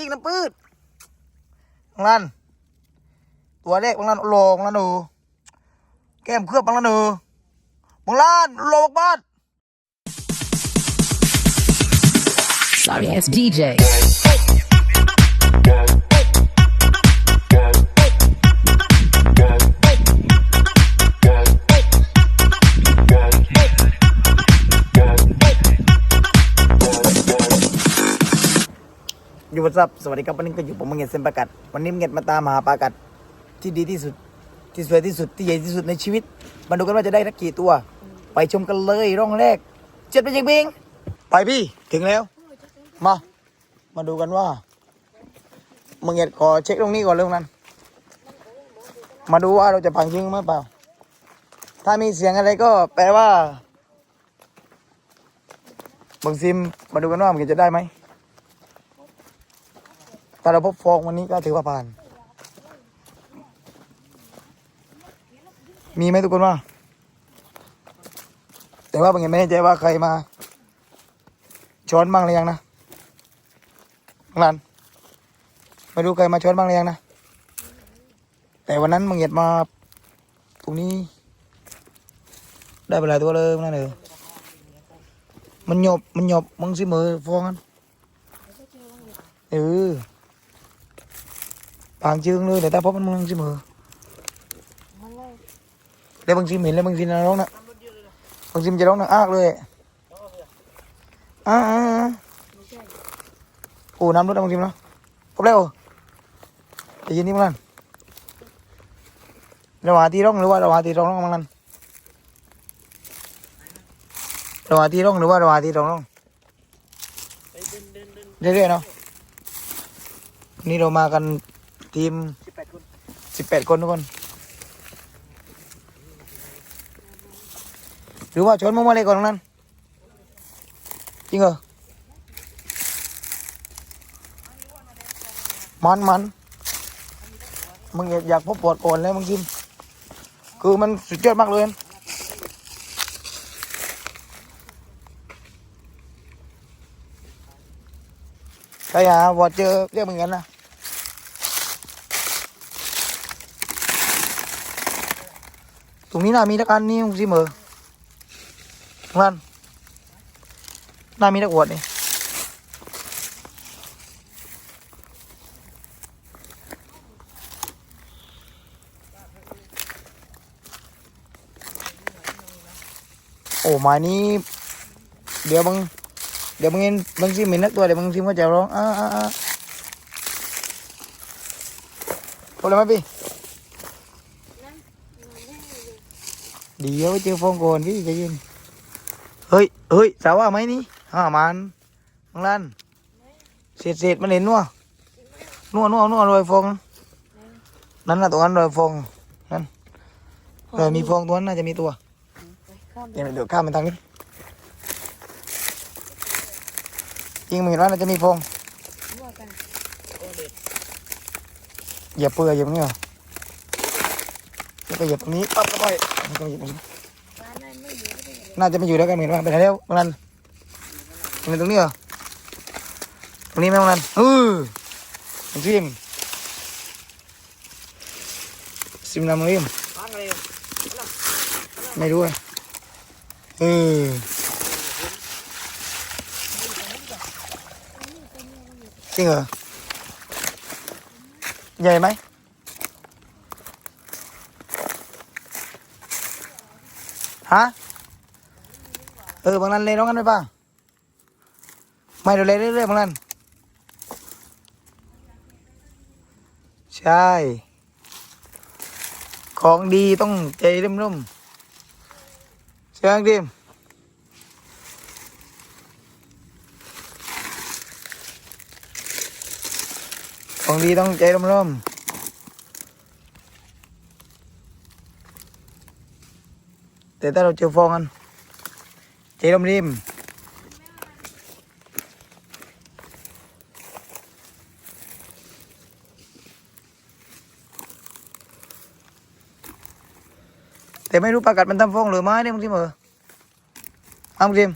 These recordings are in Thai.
อีกน้ำปืดบางลันตัวเล็กบางลันโลบางลันหนูแก้มเคลือบบางลันหนูบางลันโลบบ้าน Sorry it's DJ. ดซับสวัสดีครับวันนี้ก็อยู่ผมมังเงียดเซนประกัดวันนี้มังเงียดมาตามหาปลากัดที่ดีที่สุด ที่สวยที่สุดที่ใหญ่ที่สุดในชีวิตมาดูกันว่าจะได้สักกี่ตัว ไปชมกันเลยร่องแรก เจ็ดเป็นยังบิงไปพี่ถึงแล้ว มา มาดูกันว่ามังเงียดขอเช็คตรงนี้ก่อนเรื่องนั้น มาดูว่าเราจะพังจริงหรือเปล่า ถ้ามีเสียงอะไรก็แปลว่าบังซิมมาดูกันว่ามันจะได้ไหมาเราพบฟองวันนี้ก็ถือว่าผ่าน มีไหมทุกคนว่า แต่ว่าบางอย่างไม่แน่ใจว่าใครมา ช้อนบ้างหรือยังนะหลานไม่รู้ใครมาช้อนบ้างหรือยังนะ แต่วันนั้นมึงเหยียดมา ตรงนี้ ได้ไปหลายตัวเลยนั่นเลยมันหยบมันหยบมึงสิมือฟองกันเออ ปางจึงเลยแต่ตาพบมันมึงสิมือแล้วบางทีเหม็นแล้วบางทีน่าร้องนะบางทีมันจะร้องนะอากเลยอ่าโอ้น้ำลดบางทีมั้เนาะพบแล้วแต่ยินที่มันระหว่างที่ร้องหรือว่าระหว่างที่ร้องร้องมันระหว่างที่ร้องหรือว่าระหว่างที่ร้องร้องเรื่อยๆเนาะนี่เรามากัน ทีมสิบแปดคนทุกคน หรือว่าชนมั่วๆเลยก่อนตรงนั้น จริงเหรอ มันมันมึงอยากอยากพบปวดก่อนแล้วมึงกิน คือมันสุดยอดมากเลยใครหาวอดเจอเรียกมึงกันนะ ตรงนี้น่ามีตะการนี่มึงสิเหมอนั่นน่ามีตะกรวดนี่โอ้หมายนี้เดี๋ยวมึงเดี๋ยวมึงเห็นมึงซิมเห็นนักตัวเดี๋ยวมึงซิมก็จะร้องอ้าอ้าอ้าพอแล้วไหมพี่ เดี๋ยวไปเจอฟองก่อนพี่จเย็นเฮ้ยเฮ้ยสาวว่าไหมนี่ห้ามันมังลันเศษเศษมันเห็นนัวนัวนัวนัวรอยฟอง นั่นน่ะตัวนั้นรอยฟองนั่นเออมีฟองตัวนั้นน่าจะมีตัวเดี๋ยวเดี๋ยวข้ามไปทางนี้จริงมึงเห็นว่าน่าจะมีฟองเหยียบเปลือยเหยียบตรงนี้หรอ แล้วก็เหยียบตรงนี้ปั๊บเข้าไปแล้วก็เหยียบตรงนี้น่าจะไม่อยู่แล้วกันเหมือนว่าไปไหนแล้วตรงนั้นตรงนี้ตรงนี้เหรอตรงนี้ไหมตรงนั้นเออมันซิมซิมนำมาเองไม่รู้อะเออจริงเหรอใหญ่ไหม ฮะ เออบางนั้นเลยน้องกันไปป่ะไม่ดูเลยเรื่อยๆบางนั้น ใช่ ของดีต้องใจร่มๆใช่ไหมดิมของดีต้องใจร่มๆ แต่ถ้าเราเจอฟองกันใจลมริมแต่ไม่รู้ประกัดมันทำฟองหรือไม่เนี่ยมึงทิมเออเอามึงทิม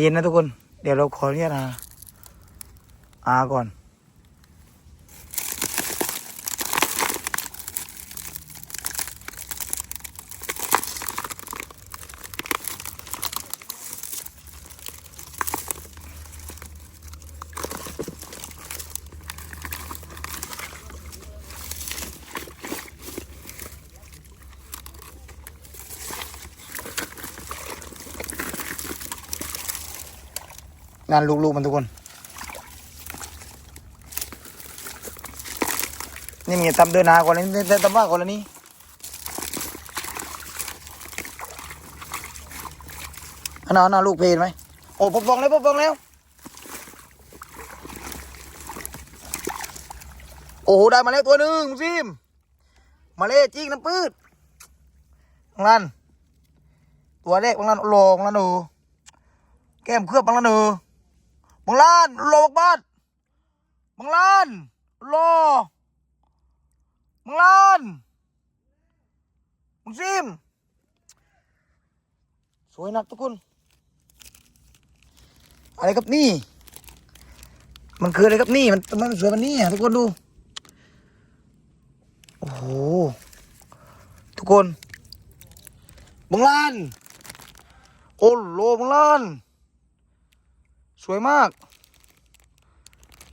เย็นนะทุกคน เดี๋ยวเราขออนุญาตอาอาก่อน งานลูกๆมันทุกคน นี่มีทำเดินหนาก่อนนี่ทำว่าก่อนแล้วนี่อันนั้นอันนั้นลูกเพลนไหมโอ้ปฟองแล้วปฟองแล้ว โอ้โหได้มาแล้วตัวหนึ่งซิม มาเล่จิ้งน้ำปืดบางลันตัวเล็กบางลันโลบางลันหนูแก้มเคลือบบางลันหนู บางลันโลบักบาดบางลันโลบางลันบางซิม สวยนักทุกคน อะไรครับนี่ มันคืออะไรครับนี่ มันมันสวยมันนี่อะทุกคนดู โอ้โห ทุกคนบังลาน โอ้โหบังลาน สวยมาก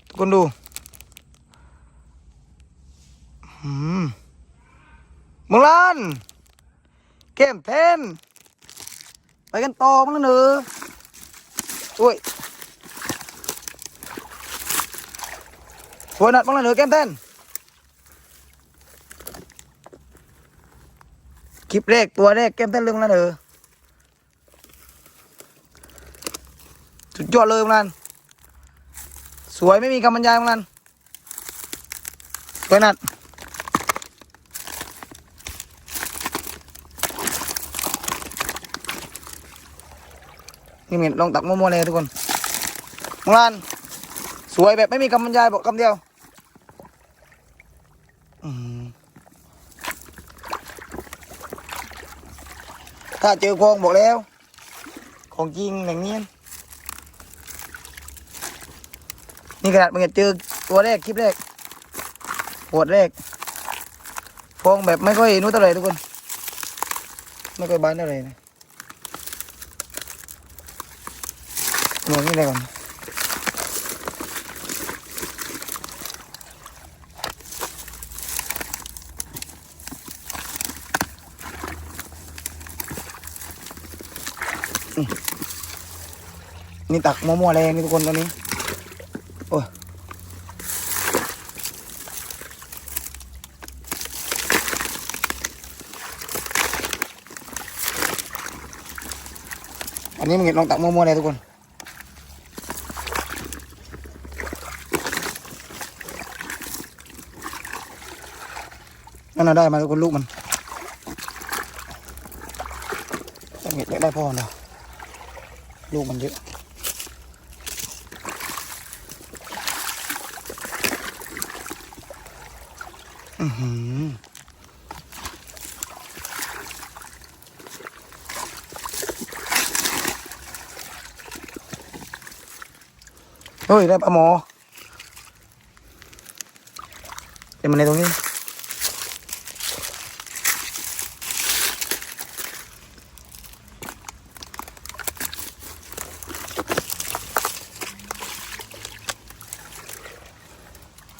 ทุกคนดูมบังลานแก้มแทนไปกันต่อมั้งเนอะช่วยสวยนัดมั้งเนอะแก้มแทนคลิปแรกตัวแรกแก้มเต้นเรื่องนั้นเออ สุดยอดเลยมันนั้นสวยไม่มีคำบรรยายมันนั้นสวยนัดนี่มีลองตักมั่วๆเลยทุกคนมันนั้นสวยแบบไม่มีคำบรรยายบอกคำเดียวถ้าเจอคลองบอกแล้ว ของจริงอย่างนี้ นี่ขนาดมึงจะเจอตัวแรกคลิปแรกปวดแรกฟองแบบไม่ค่อยนู้เท่าไหร่ทุกคน ไม่ค่อยบานเท่าไหร่นะมองนี่ได้ก่อนนี่ตักมั่วๆแรงนี่ทุกคนตอนนี้ โอ้ยอันนี้มึงเห็นลองตักมั่วๆเลยทุกคนนั่นน่ะได้มาทุกคนลูกมันแต่เห็ดอยากได้พ่อเนาะลูกมันเยอะ อือหือ เฮ้ย ได้ปลาหมอเดี๋ยวมันในตรงนี้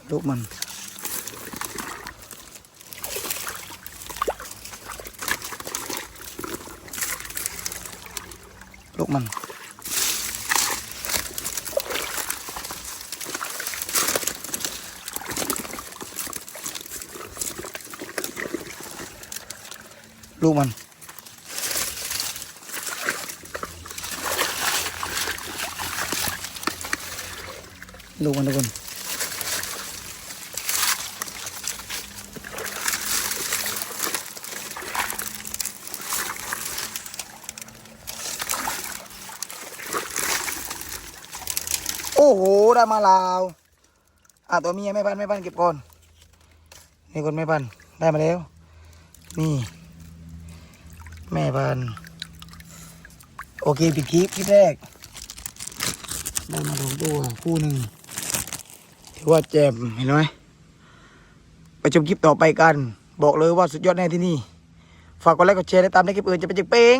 ลูก มันลูกมันลูกมัน ลูกมันทุกคน โอ้โห ได้ มาลาวอะตัวเมียไม่พันไม่พันเก็บก่อนนี่คนไม่พันได้มาแล้ว นี่ แม่พันโอเคปิดคลิปคลิปแรกได้มาสองตัวคู่หนึ่งถือว่าแจ่มเห็นไหมไปชมคลิปต่อไปกัน บอกเลยว่าสุดยอดแน่ที่นี่ ฝากกดไลค์กดแชร์และตามในคลิปอื่นจะเป็นจิกเป้ง